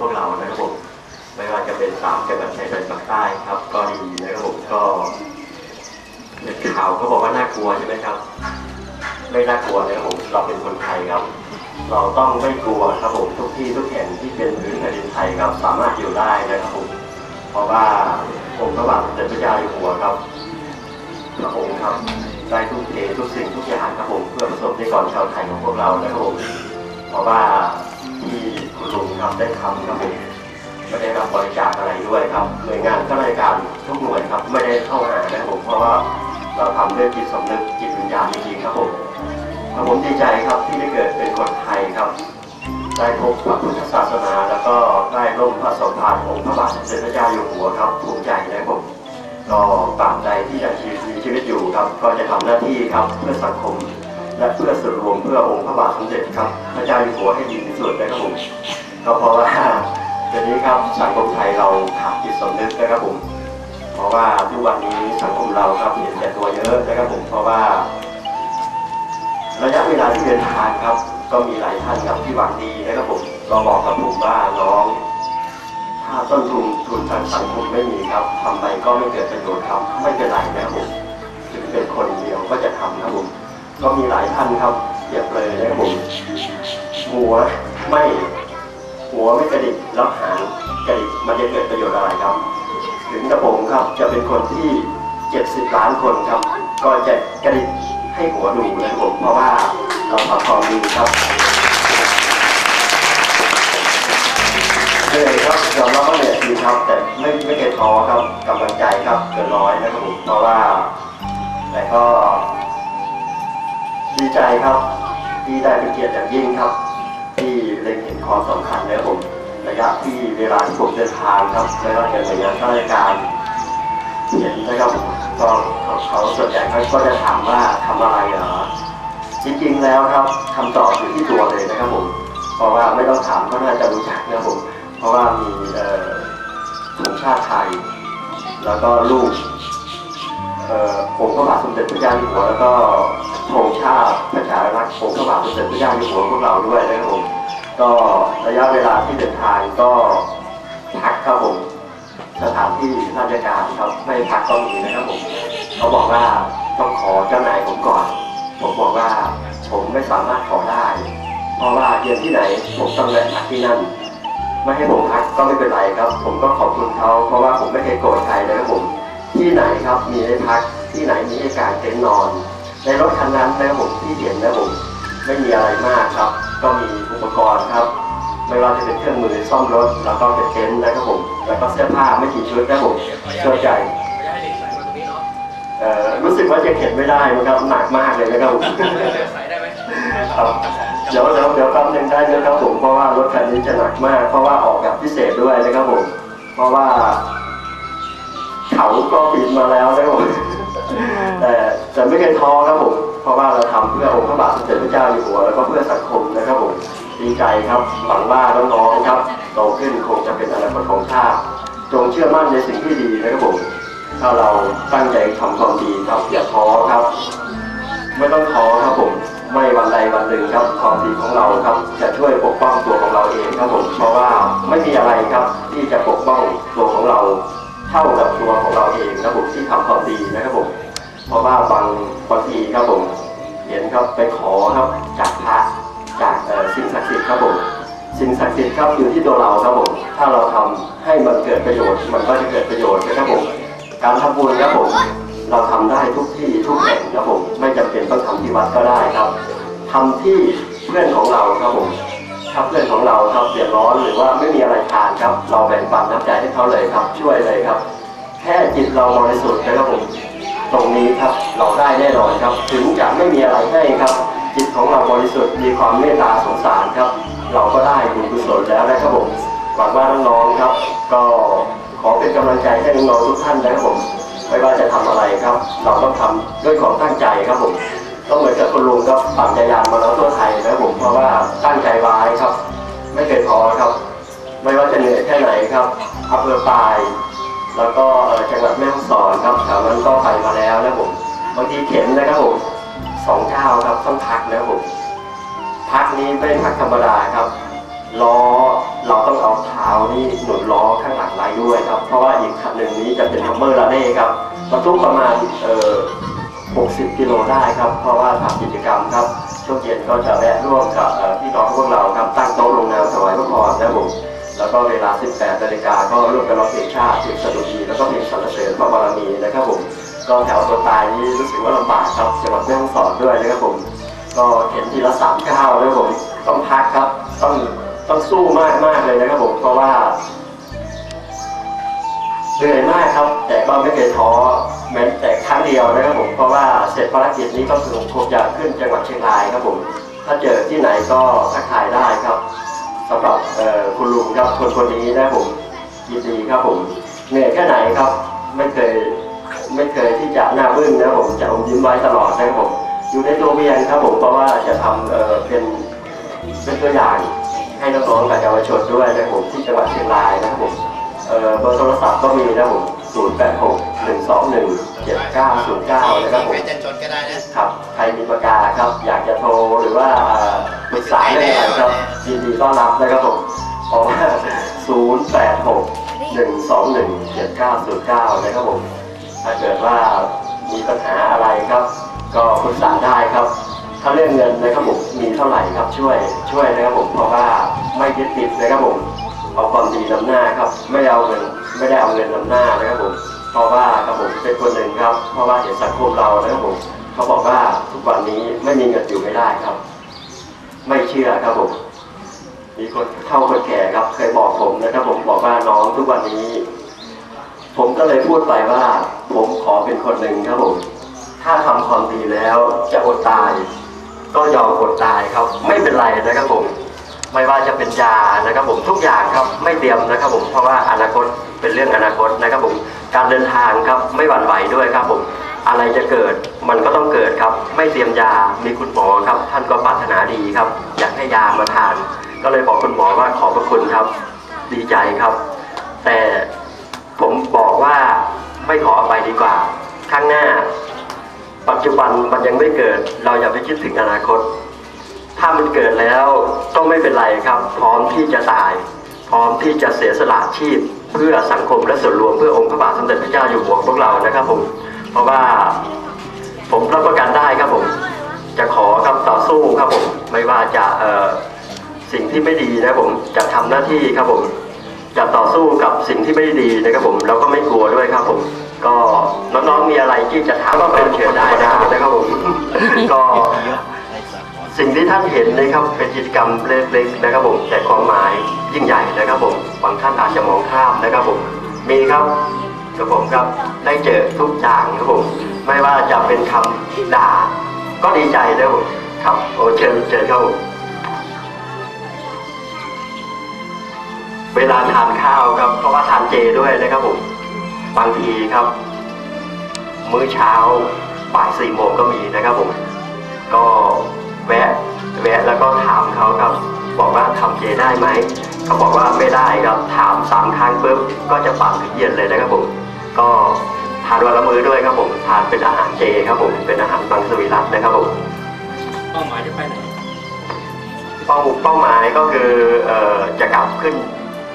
พวกเรานะครับผมไม่ว่าจะเป็นสามจังหวัดชายแดนภาคใต้ครับ ก็ดีนะครับผมก็เป็นข่าวเขาบอกว่าน่ากลัวใช่ไหมครับ ไม่น่ากลัวนะครับผมเราเป็นคนไทยครับ เราต้องไม่กลัวครับผมทุกที่ทุกแห่งที่เป็นพื้นแผ่นดินไทยครับ สามารถอยู่ได้นะครับผมเพราะว่าองค์พระบาทสมเด็จพระเจ้าอยู่หัวครับพระองค์ครับได้ทุ่มเททุกสิ่งทุกอย่างครับผมเพื่อประสบในิกรชาวไทยของพวกเรานะครับผมเพราะว่าที่ คุณลุงครับได้ทำครับผมไม่ได้รับบริจาคอะไรด้วยครับหน่วยงานข้าราชการทุกหน่วยครับ ไม่ได้เข้าหานะผมเพราะว่าเราทำด้วยจิตสำนึกจิตวิญญาณจริงๆครับผมผมดีใจครับที่ได้เกิดเป็นคนไทยครับได้พบพระพุทธศาสนา แล้วก็ได้ร่มพระสมภารองค์พระบาทสมเด็จพระเจ้าอยู่หัวครับภูมิใจนะครับผมก็ตราบใดที่ยังมีชีวิตอยู่ครับ ก็จะทำหน้าที่ครับเพื่อสังคม และเพื่อส่วนรวมเพื่อองค์พระบาทสมเด็จครับ พระเจ้าอยู่หัวให้ดี สุดนะครับผมก็เพราะว่าเดี๋ยวนี้ครับสังคมไทยเราขาดจิตสำนึกนะครับผมเพราะว่าทุกวันนี้สังคมเราครับเห็นแก่ตัวเยอะนะครับผมเพราะว่า ระยะเวลาที่เดินทางครับ ก็มีหลายท่านครับที่หวังดีนะครับผมเราบอกกับผมว่าน้องถ้าต้นทุนทุนทางสังคมไม่มีครับทำไปก็ไม่เกิดประโยชน์ครับไม่เป็นไรนะครับผมถึงเป็นคนเดียวก็จะทำครับผมก็มีหลายท่านครับเปรียบเลยนะครับผมหัว ไม่หัวไม่กระดิกแล้วหางกระดิกมันจะเกิดประโยชน์อะไรครับ ถึงกระผมครับจะเป็นคนที่70ล้านคนครับ ก็จะกระดิกให้หัวดูนะครับผมเพราะว่าเราทำความดีครับเหนื่อยครับยอมรับว่าเหนื่อยจริงครับ แต่ไม่ไม่เคยท้อครับกำลังใจครับเกินร้อยนะครับผมเพราะว่าแต่ก็ ดีใจครับที่ได้เป็นเกียรติอย่างยิ่งครับ ความสำคัญนะผมระยะที่เวลาที่ผมเดินทางครับไม่ว่าจะหน่วยงานราชการเห็นนะครับก็เขาเขาส่วนใหญ่เขาก็จะถามว่าทำอะไรเหรอจริงๆแล้วครับคำตอบอยู่ที่ตัวเลยนะครับผมเพราะว่าไม่ต้องถามก็น่าจะรู้จักนะครับผมเพราะว่ามีเอ่อธงชาติไทย แล้วก็รูปเอ่อองค์พระบาทสมเด็จพระเจ้าอยู่หัวแล้วก็ธงชาติประชารัฐองค์พระบาทสมเด็จพระเจ้าอยู่หัวพวกเราด้วยนะครับผม ก็ระยะเวลาที่เดินทางก็พักครับผมสถานที่ราชการครับไม่พักก็มีนะครับผมเขาบอกว่าต้องขอเจ้านายผมก่อน ผมบอกว่าผมไม่สามารถขอได้ เพราะว่าเรียนที่ไหนผมต้องแวะพักที่นั่น ไม่ให้ผมพักก็ไม่เป็นไรครับ ผมก็ขอบคุณเขาเพราะว่าผมไม่เคยโกรธใครเลยครับผมที่ไหนครับมีให้พักที่ไหนมีให้การเต็นท์นอน ในรถคันนั้นนะครับผมที่เห็นนะผมไม่มีอะไรมากครับ ก็มีอุปกรณ์ครับ ไม่ว่าจะเป็นเครื่องมือซ่อมรถ แล้วก็เป็นเต็นท์นะครับผม แล้วก็เสื้อผ้าไม่กี่ชุดนะครับผมช่วยใจไม่ได้ให้เด็กใส่มาตรงนี้เนาะเอ่อรู้สึกว่าจะเข็นไม่ได้นะครับหนักมากเลยนะครับผมใส่ได้ไหมครับเดี๋ยวเดี๋ยวเดี๋ยวแป๊บนึงได้นะครับผมเพราะว่ารถคันนี้จะหนักมาก เพราะว่าออกแบบพิเศษด้วยนะครับผม เพราะว่า เขาก็ปีนมาแล้วนะครับผมแต่แต่ไม่เคยท้อครับผมเพ ราะว่าเราทำเพื่อองค์พระบาทสมเด็จพระเจ้าอยู่หัวแล้วก็เพื่อสังคมนะครับผมดีใจครับหวังว่าน้องๆครับโตขึ้นคงจะเป็นอนาคตของชาติจงเชื่อมั่นในสิ่งที่ดีนะครับผมถ้าเราตั้งใจทำความดีครับอย่าท้อครับ ไม่ต้องท้อครับผมไม่วันใดวันหนึ่งครับความดีของเราครับ จะช่วยปกป้องตัวของเราเองครับผมเพราะว่าไม่มีอะไรครับ ที่จะปกป้องตัวของเรา เท่ากับตัวของเราเองครับผมที่ทำความดีนะครับผมเพราะว่าบางบางทีครับผม เห็นครับไปขอครับจากพระจากสิ่งศักดิ์สิทธิ์ครับผมสิ่งศักดิ์สิทธิ์ครับอยู่ที่ตัวเราครับผมถ้าเราทำให้มันเกิดประโยชน์มันก็จะเกิดประโยชน์นะครับผมการทำบุญครับผมเราทำได้ทุกที่ทุกแห่งครับผมไม่จำเป็นต้องทำที่วัดก็ได้ครับทำที่เพื่อนของเราครับผมถ้าเพื่อนของเราครับเดือดร้อนหรือว่าไม่มีอะไรทานครับ เราแบ่งปันน้ำใจให้เขาเลยครับ ช่วยเลยครับ แค่จิตเราบริสุทธิ์นะครับผมตรงนี้ครับเราได้แน่นอนครับ ถึง ไม่มีอะไรให้ครับ จิตของเราบริสุทธิ์มีความเมตตาสงสารครับ เราก็ได้บุญกุศลแล้วนะครับผมหวังว่าน้องๆครับ ก็ขอเป็นกำลังใจให้น้องๆทุกท่านนะครับผมไม่ว่าจะทำอะไรครับ เราต้องทำด้วยความตั้งใจครับผมก็เหมือนกับคุณลุงครับปั่นจักรยานมาแล้วทั่วไทยนะครับผมเพราะว่าตั้งใจไว้ครับ ไม่เคยท้อครับ ไม่ว่าจะเหนื่อยแค่ไหนครับอำเภอปลายแล้วก็จังหวัดแม่ฮ่องสอนครับแถวนั้นก็ไปมาแล้วนะครับผมบางทีเข็นนะครับผม สองเก้าวครับต้องพักนะผมพักนี้ไม่พักธรรมดาครับล้อเราต้องเอาเท้านี่หนุนล้อข้างหลังไร้ด้วยครับ เพราะว่าอีกคันหนึ่งนี้จะเป็นฮัมเมอร์ลาเน่ครับบรรทุกประมาณเอ่อ60 กิโลได้ครับ เพราะว่าทำกิจกรรมครับช่วงเย็นก็จะแวะร่วมกับพี่น้องพวกเราครับตั้งโต๊ะลงนามถวายพระพรนะผมแล้วก็เวลา 18นาฬิกาก็ร่วมกันร้องเพลงชาติเพลงสดุดีแล้วก็เพลงสรรเสริญพระบารมีนะครับผม ก็แถวตัวตายนี้รู้สึกว่าลำบากครับจังหวัดแม่ฮ่องสอนด้วยนะครับผมก็เห็นทีละสามเก้าวนะครับผมต้องพักครับต้องต้องสู้มากมากเลยนะครับผมเพราะว่าเหนื่อยมากครับ แต่ก็ไม่เคยท้อแม้แต่ครั้งเดียวนะครับผมเพราะว่าเสร็จภารกิจนี้ก็คือผมคงจะขึ้นจังหวัดเชียงรายครับผม ถ้าเจอที่ไหนก็ทักทายได้ครับสำหรับคุณลุงครับคนคนนี้นะครับผมยินดีครับผมเหนื่อยแค่ไหนครับ ไม่เคย ไม่เคยที่จะหน้าบึ้งนะครับผมจะอมยิ้มไว้ตลอดนะครับผมอยู่ในตัวเวียนครับผมเพราะว่าจะทำเอ่อเป็นเป็นตัวอย่างให้น้องๆกับเยาวชนด้วยนะครับผมที่จังหวัดเชียงรายนะครับผมเอ่อเบอร์โทรศัพท์ก็มีนะผม0 8 6 1 2 1 7 9 0 9นะครับผมไม่จะจดก็ได้นะครับใครมีปากกาครับอยากจะโทรหรือว่าเอ่อปรึกษาเรื่องอะไรครับยินดีต้อนรับนะครับผมเพราะว่า0 8 6 1 2 1 7 9 0 9นะครับผม ถ้าเกิดว่ามีปัญหาอะไรครับ ก็ปรึกษาได้ครับ ถ้าเรื่องเงินนะครับผมมีเท่าไหร่ครับช่วยช่วยนะครับผมเพราะว่าไม่ยึดติดนะครับผมเอาความดีนำหน้าครับ ไม่ได้เอาเงินไม่ได้เอาเงินนำหน้านะครับผมเพราะว่าครับผมเป็นคนหนึ่งครับ เพราะว่าเห็นสังคมเรานะครับผมเขาบอกว่าทุกวันนี้ไม่มีเงินอยู่ไม่ได้ครับ ไม่เชื่อครับผมมีคนเฒ่าคนแก่ครับ เคยบอกผมนะครับผมบอกว่าน้องทุกวันนี้ ผมก็เลยพูดไปว่า ผมขอเป็นคนหนึ่งครับผมถ้าทำความดีแล้วจะอดตาย ก็ยอมอดตายครับ ไม่เป็นไรนะครับผม ไม่ว่าจะเป็นยานะครับผมทุกอย่างครับไม่เตรียมนะครับผมเพราะว่าอนาคตเป็นเรื่องอนาคตนะครับผมการเดินทางครับไม่หวั่นไหวด้วยครับผมอะไรจะเกิดมันก็ต้องเกิดครับ ไม่เตรียมยามีคุณหมอครับ ท่านก็ปรารถนาดีครับ อยากให้ยามาทาน ก็เลยบอกคุณหมอว่าขอบพระคุณครับ ดีใจครับ แต่ ผมบอกว่าไม่ขอไปดีกว่า ข้างหน้า ปัจจุบันมันยังไม่เกิด เราอย่าไปคิดถึงอนาคต ถ้ามันเกิดแล้วก็ไม่เป็นไรครับ พร้อมที่จะตาย พร้อมที่จะเสียสละชีพ เพื่อสังคมและส่วนรวมเพื่อองค์พระบาทสมเด็จพระเจ้าอยู่หัวพวกเรานะครับผมเพราะว่าผมรับประกันได้ครับผม จะขอครับต่อสู้ครับผม ไม่ว่าจะเออสิ่งที่ไม่ดีนะผมจะทำหน้าที่ครับผม จะต่อสู้กับสิ่งที่ไม่ดีนะครับผมเราก็ไม่กลัวด้วยครับผม ก็น้องๆมีอะไรที่จะถามก็เป็นเชิญได้นะครับผมก็สิ่งที่ท่านเห็นนะครับเป็นกิจกรรมเล็กๆนะครับผมแต่ความหมายยิ่งใหญ่นะครับผมบางท่านอาจจะมองข้ามนะครับผมมีครับกับผมครับได้เจอทุกอย่างครับผมไม่ว่าจะเป็นคำด่าก็ดีใจนะครับผมครับโอเชิญเชิญครับผม เวลาทานข้าวครับ เพราะว่าทานเจด้วยนะครับผมบางทีครับ มื้อเช้าบ่ายสี่โมงก็มีนะครับผม ก็แวะแวะแล้วก็ถามเขาครับ บอกว่าทำเจได้ไหมเขาบอกว่าไม่ได้ครับถามสามครั้งปุ๊บก็จะปังถึงเย็นเลยนะครับผม ก็ทานวันละมื้อด้วยครับผมทานเป็นอาหารเจครับผมเป็นอาหารบางสวิรัตนะครับผมเป้าหมายจะไปไหนเป้าเป้าหมายก็คือเอ่อจะกลับขึ้น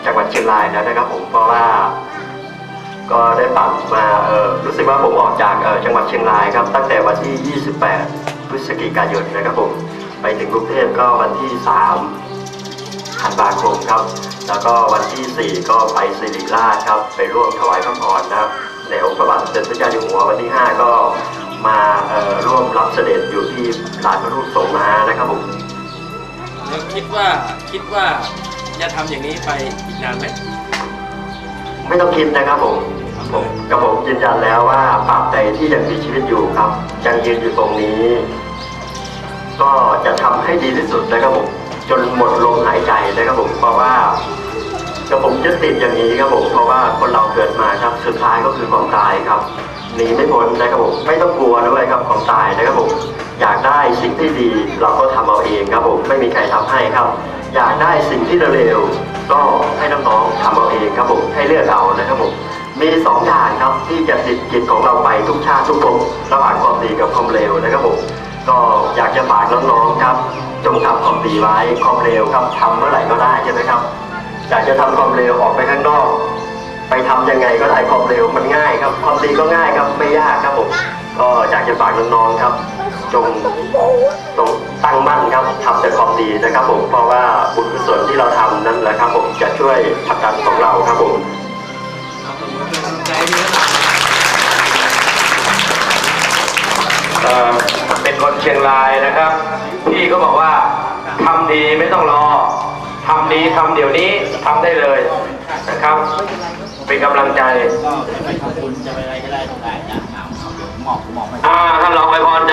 จังหวัดเชียงรายแล้วนะครับผมเพราะว่า ก็ได้ปรับมาเออรู้สึกว่าผมออกจากเออจังหวัดเชียงรายครับ ตั้งแต่วันที่ 28 พฤศจิกายนนะครับผมไปถึงกรุงเทพก็วันที่ 3 ธันวาคมครับ แล้วก็วันที่ 4 ก็ไปสิริราชครับ ไปร่วมถวายพระพรนะครับในองค์พระบาทสมเด็จพระเจ้าอยู่หัววันที่ 5 ก็มาเอ่อร่วมรับเสด็จอยู่ที่ลานพระรูปทรงมานะครับผมแล้วคิดว่าคิดว่า จะทำอย่างนี้ไปอีกนานไหมไม่ต้องคิดนะครับผมผมกับผมยืนยันแล้วว่าปราบใดที่ยังมีชีวิตอยู่ครับ ยังยืนอยู่ตรงนี้ ก็จะทำให้ดีที่สุดนะครับผมจนหมดลมหายใจนะครับผมเพราะว่ากับผมยึดติดอย่างนี้ครับผมเพราะว่าคนเราเกิดมาครับสุดท้ายก็คือความตายครับหนีไม่พ้นนะครับผมไม่ต้องกลัวด้วยครับความตายนะครับผม อยากได้สิ่งที่ดีเราก็ทำเอาเองครับผมไม่มีใครทำให้ครับ อยากได้สิ่งที่เร็วๆก็ให้น้องๆทำเอาเองครับผมให้เลือกเอานะครับผมมีสองอย่างครับที่จะติดจิตของเราไปทุกชาติทุกภพระหว่างความดีกับความเร็วนะครับผมก็อยากจะฝากน้องๆครับ จงทำความดีไว้ความเร็วครับทำเมื่อไหร่ก็ได้ใช่ไหมครับ อยากจะทำความเร็วออกไปข้างนอก ไปทำยังไงก็ได้ความเร็วมันง่ายครับ ความดีก็ง่ายครับไม่ยากครับผมก็อยากจะฝากน้องๆครับ จงจงตั้งมั่นครับทำแต่ความดีนะครับผมเพราะว่าบุญกุศลที่เราทำนั่นแหละครับผมจะช่วยผลักดันของเราครับผมเอาตัวมือเป็นกำลังใจดีครับเอ่อเป็นคนเชียงรายนะครับ พี่ก็บอกว่าทำดีไม่ต้องรอทำดีทำเดี๋ยวนี้ทำได้เลยนะครับ เป็นกำลังใจก็ไปทำบุญจะไปอะไรก็ได้ตรงไหนนะเอาเอาเดี๋ยวหมอบหมอบไปอ่าท่านรองไปพรจะมอบ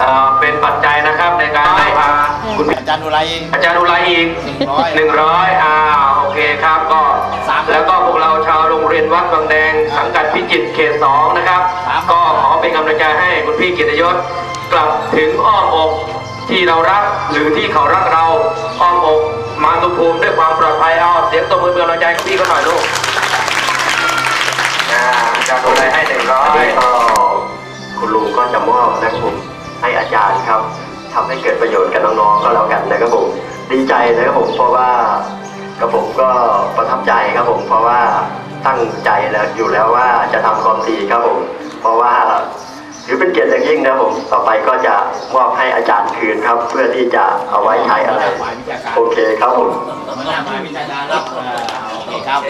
เอ่อเป็นปัจจัยนะครับในการให้พาคุณอาจารย์อุไรอาจารย์อุไรอีกหนึ่งร้อยหนึ่งร้อยอ่าโอเคครับก็สามแล้วก็พวกเราชาวโรงเรียนวัดบางแดงสังกัดพิจิตรเขตสองนะครับสามก็ขอเป็นกำลังใจให้คุณพี่กิตยศกลับถึงอ้อมอกที่เรารักหรือที่เขารักเราอ้อมอกมาตุภูมิด้วยความปลอดภัยเอาเสียงตบมือเป็นกำลังใจกับพี่เขาหน่อยลูกอ่าอาจารย์อุไรให้หนึ่งร้ออันยนี้ก็คุณลุงก็จะมอบนะครับผม ให้อาจารย์ครับทำให้เกิดประโยชน์กับน้องๆก็แล้วกันนะครับผมดีใจนะครับผมเพราะว่ากับผมก็ประทับใจครับผม เพราะว่าตั้งใจแล้วอยู่แล้วว่าจะทำความดีครับผม เพราะว่าถือเป็นเกียรติอย่างยิ่งนะครับผม ต่อไปก็จะมอบให้อาจารย์คืนครับ เพื่อที่จะเอาไว้ใช้อะไรฝ่ายวิชาการโอเคครับผมหัวหน้าฝ่ายวิชาการครับเอ่อโอเคครับ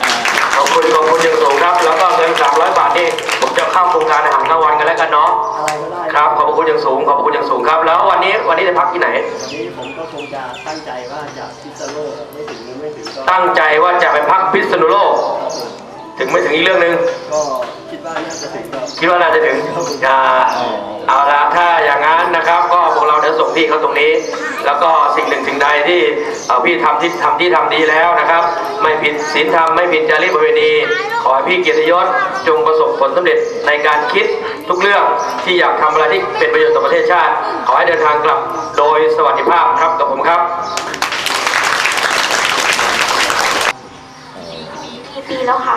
เอ่อขอบคุณขอบคุณอย่างสูงครับ แล้วก็เงิน300บาทนี่ผมจะเข้าโครงการอาหารกลางวันกันแล้วกันเนาะอะไรก็ได้ ครับขอบคุณอย่างสูงขอบคุณอย่างสูงครับ แล้ววันนี้วันนี้จะพักที่ไหน วันนี้ผมก็คงจะตั้งใจว่าจะพิซซ่าโลกไม่ถึงหรือไม่ถึงก็ตั้งใจว่าจะไปพักพิษณุโลก ครับผมถึงไม่ถึงอีกเรื่องหนึ่งก็คิดว่าน่าจะถึงก็คิดว่าน่าจะถึงอ่าเอาละถ้าอย่างนั้นนะครับ ก็พวกเราเดี๋ยวส่งพี่เขาตรงนี้ แล้วก็สิ่งหนึ่งสิ่งใดที่เอ่อพี่ทำที่ทำที่ทำดีแล้วนะครับ ไม่ผิดศีลธรรมไม่ผิดจารีตประเพณีขอให้พี่เกียรติยศจงประสบผลสำเร็จในการคิด ทุกเรื่องที่อยากทำอะไรที่เป็นประโยชน์ต่อประเทศชาติ ขอให้เดินทางกลับโดยสวัสดิภาพครับกับผมครับกี่ปีแล้วคะ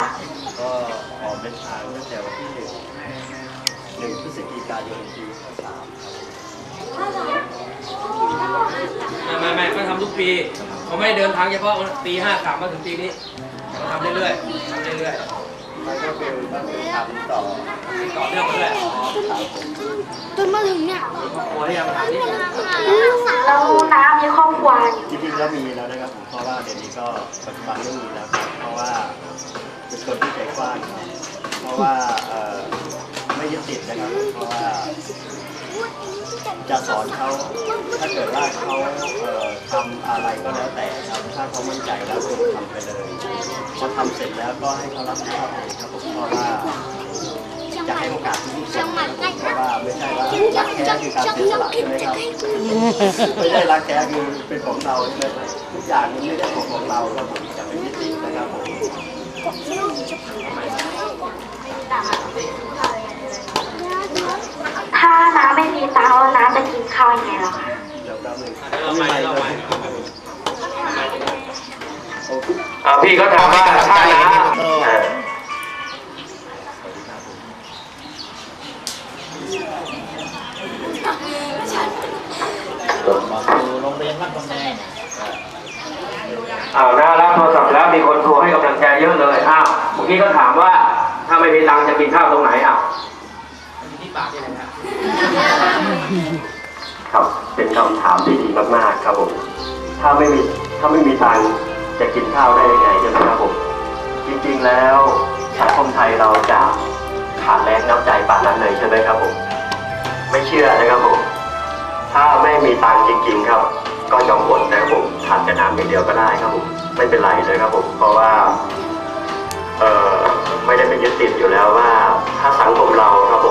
ก็ออกเป็นทางตั้งแต่วันที่หนึ่งหนึ่งพฤศจิกายนปีสามไม่ไม่ไม่ก็ทำทุกปีเขาไม่ได้เดินทางเฉพาะปีห้าสามมาถึงปีนี้เขาทำเรื่อยๆทำเรื่อย มันก็เป็นก็เป็นทำต่อๆต่อเนื่องไปเรื่อยจนมาถึงเนี่ยโอ้ยยังทำนี่แล้วน้ามีครอบครัวจริงๆแล้วมีแล้วนะครับผมเพราะว่าเดี๋ยวนี้ก็ปัจจุบันไม่มีแล้วครับเพราะว่าเป็นคนที่ใจกว้างครับเพราะว่าเอ่อไม่ยึดติดนะครับเพราะว่า จะสอนเขาถ้าเกิดว่าเขาเอ่อทำอะไรก็แล้วแต่ครับถ้าเขามั่นใจแล้วก็ทำไปเลยพอทำเสร็จแล้วก็ให้เขารับผิดชอบเองครับผมเพราะว่าจะให้โอกาสทุกๆคนนะครับเพราะว่าไม่ใช่ว่ารักแท้คือการเสียสละใช่ไหมครับไม่ได้รักแท้คือเป็นของเราใช่ไหมทุกอย่างมันไม่ได้ของของเราครับผมจะไม่ยึดติดนะครับผมถ้าน้าไม่ มีตังค์แล้วน้าจะกินข้าวยังไงล่ะคะเหราใหม่เราใหม่อ่าพี่เขาถามว่าถ้านะอ่าบอกดูโรงเรียนวัดบางแดงอ้ารับโทรศัพท์แล้วมีคนโทรให้กำลังใจเยอะเลยอ้าวเมื่อกี้เขาถามว่าถ้าไม่มีตังค์จะกินข้าวตรงไหนอะอยู่ที่ปากนี่แหละ ครับเป็นคำถามที่ดีมากๆครับผมถ้าไม่มีถ้าไม่มีตังจะกินข้าวได้ยังไงใช่ไหมครับผมจริงๆแล้วสังคมไทยเราจะขาดแรงน้ำใจป่านนั้นเลยใช่ไหมครับผม ไม่เชื่อนะครับผม ถ้าไม่มีตังจริง ๆ ครับ ก็ยอมอดนะครับผมทานแต่น้ำอย่างเดียวก็ได้ครับผมไม่เป็นไรเลยครับผมเพราะว่าเออไม่ได้ไปยึดติดอยู่แล้วว่า ถ้าสังคมเราครับ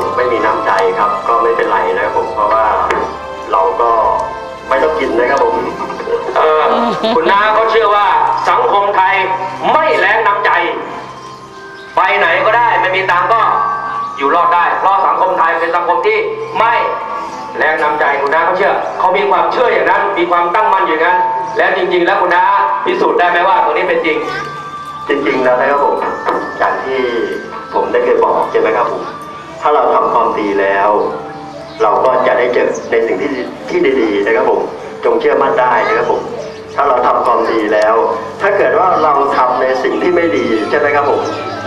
คุณน้าเขาเชื่อว่าสังคมไทยไม่แรงน้ำใจ ไปไหนก็ได้ไม่มีตังก็อยู่รอดได้ เพราะสังคมไทยเป็นสังคมที่ไม่แรงน้ำใจคุณน้าเขาเชื่อเขามีความเชื่ออย่างนั้น มีความตั้งมั่นอย่างนั้น และจริง ๆ แล้วคุณน้าพิสูจน์ได้ไหมว่าตัวนี้เป็นจริง จริงๆแล้วนะครับผมอย่างที่ผมได้เคยบอกใช่ไหมครับผมถ้าเราทำความดีแล้ว เราก็จะได้เจอในสิ่งที่ที่ดีๆนะครับผมจงเชื่อมั่นได้นะครับผม ถ้าเราทำความดีแล้ว ถ้าเกิดว่าเราทำในสิ่งที่ไม่ดีใช่ไหมครับผม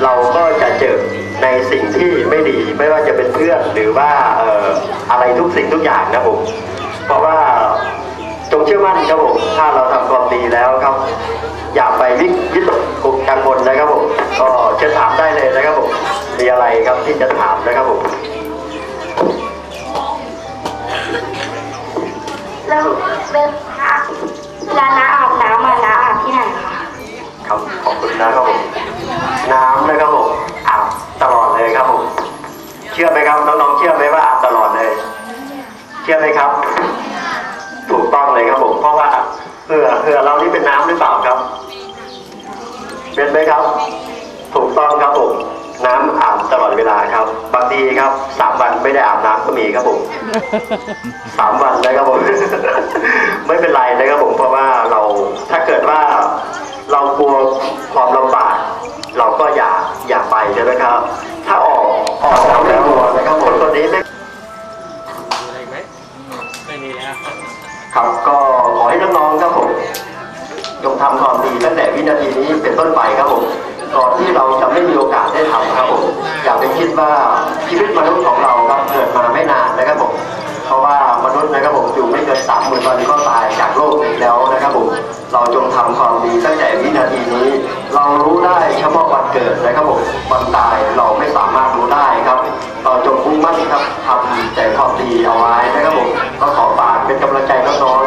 เราก็จะเจอในสิ่งที่ไม่ดีไม่ว่าจะเป็นเพื่อนหรือว่าเอ่ออะไรทุกสิ่งทุกอย่างนะผมเพราะว่าจงเชื่อมั่นครับผมถ้าเราทำความดีแล้วครับ อย่าไปวิวิตกกังวลนะครับผมก็เชิญถามได้เลยนะครับผมมีอะไรครับที่จะถามนะครับผมแล้วเวลา เวลาน้าอาบน้ำมาน้าอาบที่ไหนคะครับขอบคุณนะครับผมน้ำนะครับผมอาบตลอดเลยครับผมเชื่อไหมครับน้องๆเชื่อไหมว่าอาบตลอดเลย เชื่อไหมครับ ถูกต้องเลยครับผมเพราะว่าเผื่อเผื่อเรานี่เป็นน้ำหรือเปล่าครับเป็นไหมครับ ถูกต้องครับผม น้ำอาบตลอดเวลาครับ บางทีครับสามวันไม่ได้อาบน้ำก็มีครับผมสามวันนะครับผม ไม่เป็นไรนะครับผมเพราะว่าเราถ้าเกิดว่าเรากลัวความลำบากเราก็อย่าอย่าไปใช่ไหมครับ ถ้าออกออกแล้วแล้วนะครับผมตัวนี้ไม่มีอะไรอีกไหมไม่มีแล้วครับก็ขอให้น้องๆครับผมจงทำความดีตั้งแต่วินาทีนี้เป็นต้นไปครับผม ก่อนที่เราจะไม่มีโอกาสได้ทำครับผมอย่าไปคิดว่าชีวิตมนุษย์ของเราครับเกิดมาไม่นานนะครับผมเพราะว่ามนุษย์นะครับผมอยู่ไม่เกินสามหมื่นวันก็ตายจากโลกนี้แล้วนะครับผมเราจงทำความดีตั้งแต่วินาทีนี้ เรารู้ได้เฉพาะวันเกิดนะครับผมวันตายเราไม่สามารถรู้ได้ครับ เราจงมุ่งมั่นครับทำแต่ความดีเอาไว้นะครับผมก็ขอฝากเป็นกำลังใจน้อง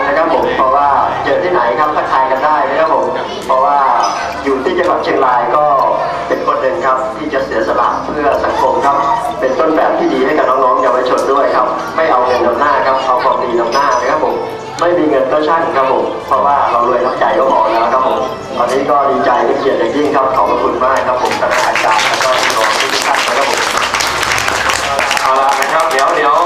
สียสละเพื่อสังคมครับ เป็นต้นแบบที่ดีให้กับน้องๆเยาวชนด้วยครับ ไม่เอาเงินนำหน้าครับเอาความดีนำหน้านะครับผมไม่มีเงินก็ช่างครับผมเพราะว่าเรารวยน้ำใจก็พอแล้วครับผมตอนนี้ก็ดีใจเป็นเกียรติอย่างยิ่งครับขอบพระคุณมากครับผมท่านอาจารย์แล้วก็น้องๆทุกท่านนะครับผมเอาละนะครับเดี๋ยวเดี๋ยว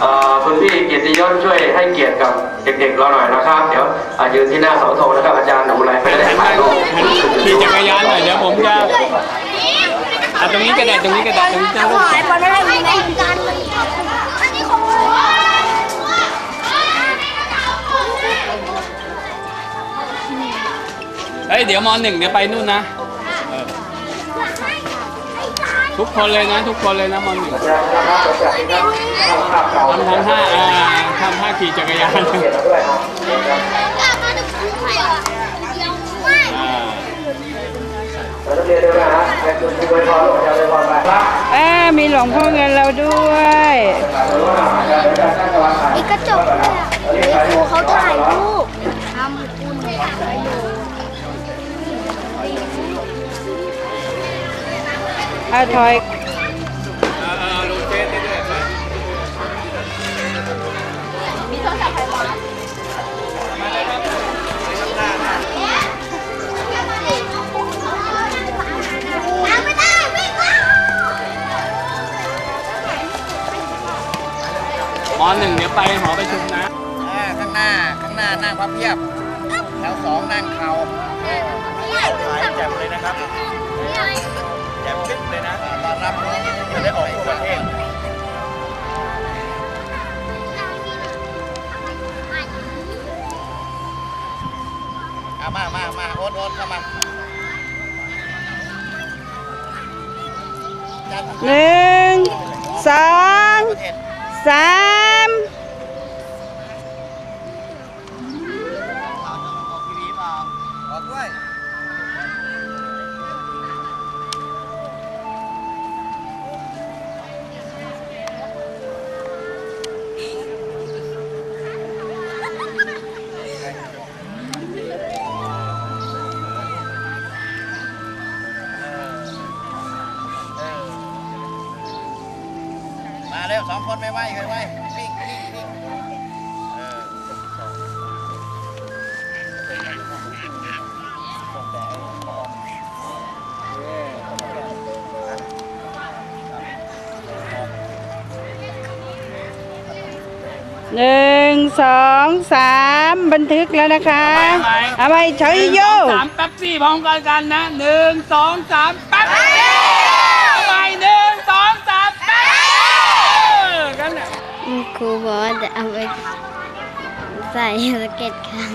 เอ่อคุณพี่เกียรติยศช่วยให้เกียรติกับเด็กๆเราหน่อยนะครับ เดี๋ยวอะยืนที่หน้าเสาธงนะครับอาจารย์ดูแลไปได้ถ่ายรูปขี่จักรยานหน่อยเดี๋ยวผมจะ อะตรงนี้ก็ได้ตรงนี้ก็ได้ตรงนี้จะรูปไอ้บอลอะไรมีในกันอันนี้ของผมเฮ้ยเดี๋ยวมอหนึ่งเดี๋ยวไปนู่นนะทุกคนเลยนะ ทุกคนเลยนะมอหนึ่งทำทำท่าอ่าทำท่าขี่จักรยานกลับมาดูคู่ใครอะ อาจารย์ไว้พรไปครับอ่ามีหลวงพ่อเงินเราด้วยมีกระจกด้วยอะครูเขาถ่ายรูปทำคุณประโยชน์อาถอย ไปหอประชุมนะอ่าข้างหน้าข้างหน้านั่งพับเพียบแถวสองนั่งเข่าสายแจ่มเลยนะครับแจ่มขึ้นเลยนะตอนรับจะได้ออกทั่วประเทศเอามามามาโอ๊ตโอ๊ตเข้ามาหนึ่งสองประเทศสาม มาเร็วสองคนไม่ไหวไม่ไหววิ่งวิ่งวิ่งเออหนึ่งสองสามบันทึกแล้วนะคะเอาไปเฉยโย สามแป๊บซี่พร้อมกันกันนะหนึ่งสองสามแป๊บซี่เอาไปหนึ่งสองสามแป๊บซี่กันน่ะ ค รูบอกว่าจะเอาไปใส่สเก็ตครั้ง